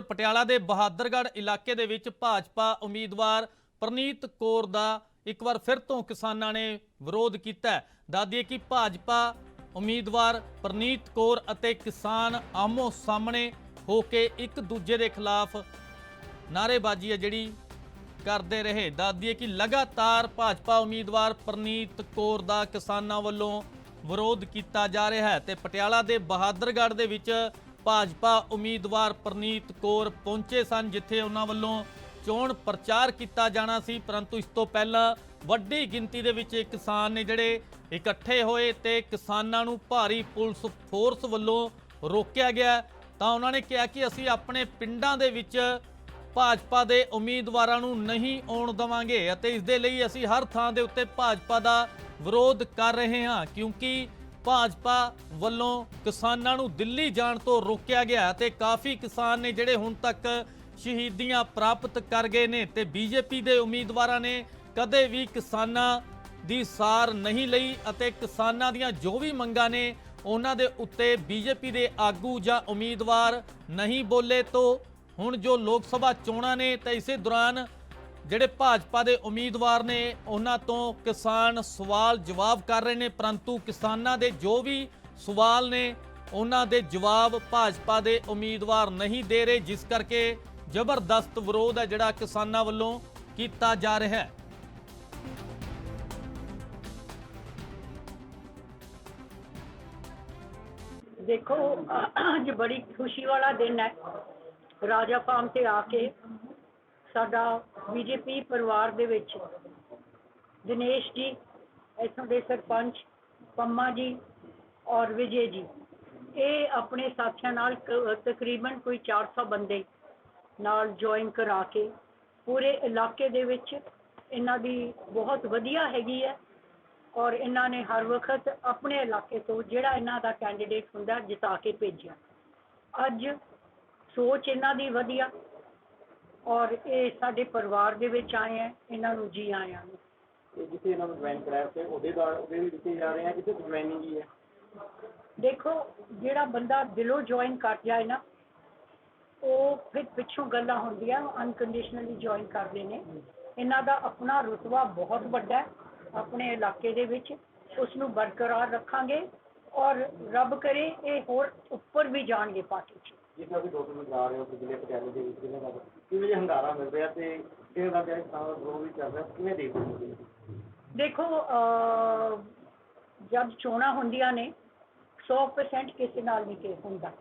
ਪਟਿਆਲਾ ਦੇ ਬਹਾਦਰਗੜ੍ਹ ਇਲਾਕੇ ਦੇ ਵਿੱਚ ਭਾਜਪਾ ਉਮੀਦਵਾਰ ਪ੍ਰਨੀਤ ਕੌਰ ਦਾ ਇੱਕ ਵਾਰ ਫਿਰ ਤੋਂ ਕਿਸਾਨਾਂ ਨੇ ਵਿਰੋਧ ਕੀਤਾ ਹੈ। ਦੱਸਦੀਏ ਕਿ ਭਾਜਪਾ ਉਮੀਦਵਾਰ ਪ੍ਰਨੀਤ ਕੌਰ ਅਤੇ ਕਿਸਾਨ ਆਮੋ ਸਾਹਮਣੇ ਹੋ ਕੇ ਇੱਕ ਦੂਜੇ ਦੇ ਖਿਲਾਫ ਨਾਅਰੇਬਾਜ਼ੀ ਹੈ ਜਿਹੜੀ ਕਰਦੇ ਰਹੇ। ਦੱਸਦੀਏ ਕਿ ਲਗਾਤਾਰ ਭਾਜਪਾ ਉਮੀਦਵਾਰ ਪ੍ਰਨੀਤ ਕੌਰ ਦਾ ਕਿਸਾਨਾਂ ਵੱਲੋਂ ਵਿਰੋਧ ਕੀਤਾ ਜਾ ਰਿਹਾ ਹੈ ਤੇ ਪਟਿਆਲਾ ਦੇ ਬਹਾਦਰਗੜ੍ਹ ਦੇ ਵਿੱਚ ਭਾਜਪਾ ਉਮੀਦਵਾਰ ਪ੍ਰਨੀਤ ਕੌਰ ਪਹੁੰਚੇ ਸਨ, ਜਿੱਥੇ ਉਹਨਾਂ ਵੱਲੋਂ ਚੋਣ ਪ੍ਰਚਾਰ ਕੀਤਾ ਜਾਣਾ ਸੀ। ਪਰੰਤੂ ਇਸ ਤੋਂ ਪਹਿਲਾਂ ਵੱਡੀ ਗਿਣਤੀ ਦੇ ਵਿੱਚ ਕਿਸਾਨ ਨੇ ਜਿਹੜੇ ਇਕੱਠੇ ਹੋਏ ਤੇ ਕਿਸਾਨਾਂ ਨੂੰ ਭਾਰੀ ਪੁਲਿਸ ਫੋਰਸ ਵੱਲੋਂ ਰੋਕਿਆ ਗਿਆ। ਤਾਂ ਉਹਨਾਂ ਨੇ ਕਿਹਾ ਕਿ ਅਸੀਂ ਆਪਣੇ ਪਿੰਡਾਂ ਦੇ ਵਿੱਚ ਭਾਜਪਾ ਦੇ ਉਮੀਦਵਾਰਾਂ ਨੂੰ ਨਹੀਂ ਆਉਣ ਦਵਾਂਗੇ ਅਤੇ ਇਸ ਦੇ ਲਈ ਅਸੀਂ ਹਰ ਥਾਂ ਦੇ ਉੱਤੇ ਭਾਜਪਾ ਦਾ ਵਿਰੋਧ ਕਰ ਰਹੇ ਹਾਂ, ਕਿਉਂਕਿ ਭਾਜਪਾ ਵੱਲੋਂ ਕਿਸਾਨਾਂ ਨੂੰ ਦਿੱਲੀ ਜਾਣ ਤੋਂ ਰੋਕਿਆ ਗਿਆ ਤੇ ਕਾਫੀ ਕਿਸਾਨ ਨੇ ਜਿਹੜੇ ਹੁਣ ਤੱਕ ਸ਼ਹੀਦੀਆਂ ਪ੍ਰਾਪਤ ਕਰ ਗਏ ਨੇ ਤੇ ਬੀਜੇਪੀ ਦੇ ਉਮੀਦਵਾਰਾਂ ਨੇ ਕਦੇ ਵੀ ਕਿਸਾਨਾਂ ਦੀ ਸਾਰ ਨਹੀਂ ਲਈ ਅਤੇ ਕਿਸਾਨਾਂ ਦੀਆਂ ਜੋ ਵੀ ਮੰਗਾਂ ਨੇ ਉਹਨਾਂ ਦੇ ਉੱਤੇ ਬੀਜੇਪੀ ਦੇ ਆਗੂ ਜਾਂ ਉਮੀਦਵਾਰ ਨਹੀਂ ਬੋਲੇ ਤੋਂ ਹੁਣ ਜੋ ਲੋਕ ਸਭਾ ਚੋਣਾਂ ਨੇ ਤਾਂ ਇਸੇ ਦੌਰਾਨ ਜਿਹੜੇ ਭਾਜਪਾ ਦੇ ਉਮੀਦਵਾਰ ਨੇ, ਉਹਨਾਂ ਤੋਂ ਕਿਸਾਨ ਸਵਾਲ ਜਵਾਬ ਕਰ ਰਹੇ ਨੇ, ਪਰੰਤੂ ਕਿਸਾਨਾਂ ਦੇ ਜੋ ਵੀ ਸਵਾਲ ਨੇ, ਉਹਨਾਂ ਦੇ ਜਵਾਬ ਭਾਜਪਾ ਦੇ ਉਮੀਦਵਾਰ ਨਹੀਂ ਦੇ ਰਹੇ, ਜਿਸ ਕਰਕੇ ਜ਼ਬਰਦਸਤ ਵਿਰੋਧ ਹੈ ਜਿਹੜਾ ਕਿਸਾਨਾਂ ਵੱਲੋਂ ਕੀਤਾ ਜਾ ਰਿਹਾ ਹੈ। ਦੇਖੋ, ਅੱਜ ਬੜੀ ਖੁਸ਼ੀ ਵਾਲਾ ਦਿਨ ਹੈ। ਰਾਜਾ ਫਾਰਮ ਤੇ ਆ ਕੇ ਸਾਡਾ ਬੀਜੇਪੀ ਪਰਿਵਾਰ ਦੇ ਵਿੱਚ ਦਿਨੇਸ਼ ਜੀ, ਇੱਥੋਂ ਦੇ ਸਰਪੰਚ ਪੰਮਾ ਜੀ ਔਰ ਵਿਜੇ ਜੀ। ਇਹ ਆਪਣੇ ਸਾਥੀਆਂ ਨਾਲ ਤਕਰੀਬਨ ਕੋਈ 400 ਬੰਦੇ ਨਾਲ ਜੁਆਇਨ ਕਰਾ ਕੇ ਪੂਰੇ ਇਲਾਕੇ ਦੇ ਵਿੱਚ ਇਹਨਾਂ ਦੀ ਬਹੁਤ ਵਧੀਆ ਹੈਗੀ ਹੈ ਔਰ ਇਹਨਾਂ ਨੇ ਹਰ ਵਕਤ ਆਪਣੇ ਇਲਾਕੇ ਤੋਂ ਜਿਹੜਾ ਇਹਨਾਂ ਦਾ ਕੈਂਡੀਡੇਟ ਹੁੰਦਾ ਜਿਤਾ ਕੇ ਭੇਜਿਆ। ਅੱਜ ਸੋਚ ਇਹਨਾਂ ਦੀ ਵਧੀਆ ਔਰ ਇਹ ਸਾਡੇ ਪਰਿਵਾਰ ਦੇ ਵਿੱਚ ਆਏ ਹੈ ਇਹਨਾਂ ਨੂੰ ਜੀ ਆਇਆਂ ਨੂੰ। ਤੇ ਜਿੱਥੇ ਇਹਨਾਂ ਨੂੰ ਜੁਆਇਨ ਕਰਾਇਆ ਉੱਥੇ ਅਹੁਦੇਦਾਰ ਉਹਦੇ ਵੀ ਦਿੱਤੇ ਜਾ ਰਹੇ ਆ ਕਿਤੇ ਜੁਆਇਨਿੰਗ ਹੀ ਹੈ ਦੇਖੋ ਜਿਹੜਾ ਬੰਦਾ ਦਿਲੋਂ ਜੁਆਇਨ ਕਰ ਜਾਏ ਨਾ ਉਹ ਫਿਰ ਪਿੱਛੋਂ ਗੱਲਾਂ ਹੁੰਦੀਆਂ ਅਨਕੰਡੀਸ਼ਨਲੀ ਜੁਆਇਨ ਕਰਦੇ ਨੇ। ਇਹਨਾਂ ਦਾ ਆਪਣਾ ਰੁਤਬਾ ਬਹੁਤ ਵੱਡਾ ਹੈ ਆਪਣੇ ਇਲਾਕੇ ਦੇ ਵਿੱਚ। ਉਸ ਨੂੰ ਬਰਕਰਾਰ ਰੱਖਾਂਗੇ ਔਰ ਰੱਬ ਕਰੇ ਇਹ ਹੋਰ ਉੱਪਰ ਵੀ ਜਾਣਗੇ ਪਾਰਟੀ 'ਚ। ਜਿਸ ਨਾਲ ਵੀ ਦੋ ਤਿੰਨ ਜਾ ਰਹੇ ਹੋ ਜ਼ਿਲ੍ਹੇ ਪਟਿਆਲੇ ਦੇ ਵਿੱਚ ਜ਼ਿਲ੍ਹੇ ਦਾ ਕਿਵੇਂ ਜੇ ਹੰਗਾਰਾ ਮਿਲ ਰਿਹਾ ਤੇ ਇਹਨਾਂ ਦਾ ਜਿਹੜਾ ਕਿਸਾਨ ਵਿਰੋਧ ਵੀ ਚੱਲ ਰਿਹਾ ਕਿਵੇਂ ਦੇਖਦੇ ਹੋ ਤੁਸੀਂ? ਦੇਖੋ ਅਹ, ਜਦ ਚੋਣਾਂ ਹੁੰਦੀਆਂ ਨੇ 100% ਕਿਸੇ ਨਾਲ ਨਹੀਂ ਕਿ ਹੁੰਦਾ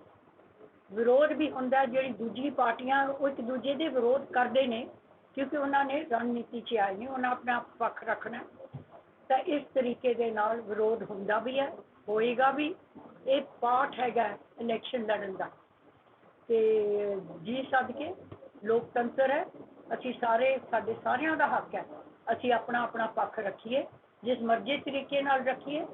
ਵਿਰੋਧ ਵੀ ਹੁੰਦਾ ਜਿਹੜੀ ਦੂਜੀ ਪਾਰਟੀਆਂ ਉਹ ਇੱਕ ਦੂਜੇ ਦੇ ਵਿਰੋਧ ਕਰਦੇ ਨੇ ਕਿਉਂਕਿ ਉਹਨਾਂ ਨੇ ਰਣਨੀਤੀ 'ਚ ਆਏ ਨੇ ਉਹਨਾਂ ਆਪਣਾ ਪੱਖ ਰੱਖਣਾ ਹੈ। ਤਾਂ ਇਸ ਤਰੀਕੇ ਦੇ ਨਾਲ ਵਿਰੋਧ ਹੁੰਦਾ ਵੀ ਹੈ ਹੋਏਗਾ ਵੀ ਇਹ ਪਾਠ ਹੈਗਾ ਇਲੈਕਸ਼ਨ ਲੜਨ ਦਾ ਤੇ ਜੀ ਸਦਕੇ ਲੋਕਤੰਤਰ ਹੈ। ਅਸੀਂ ਸਾਰੇ, ਸਾਡੇ ਸਾਰਿਆਂ ਦਾ ਹੱਕ ਹੈ। ਅਸੀਂ ਆਪਣਾ ਆਪਣਾ ਪੱਖ ਰੱਖੀਏ, ਜਿਸ ਮਰਜ਼ੀ ਤਰੀਕੇ ਨਾਲ ਰੱਖੀਏ।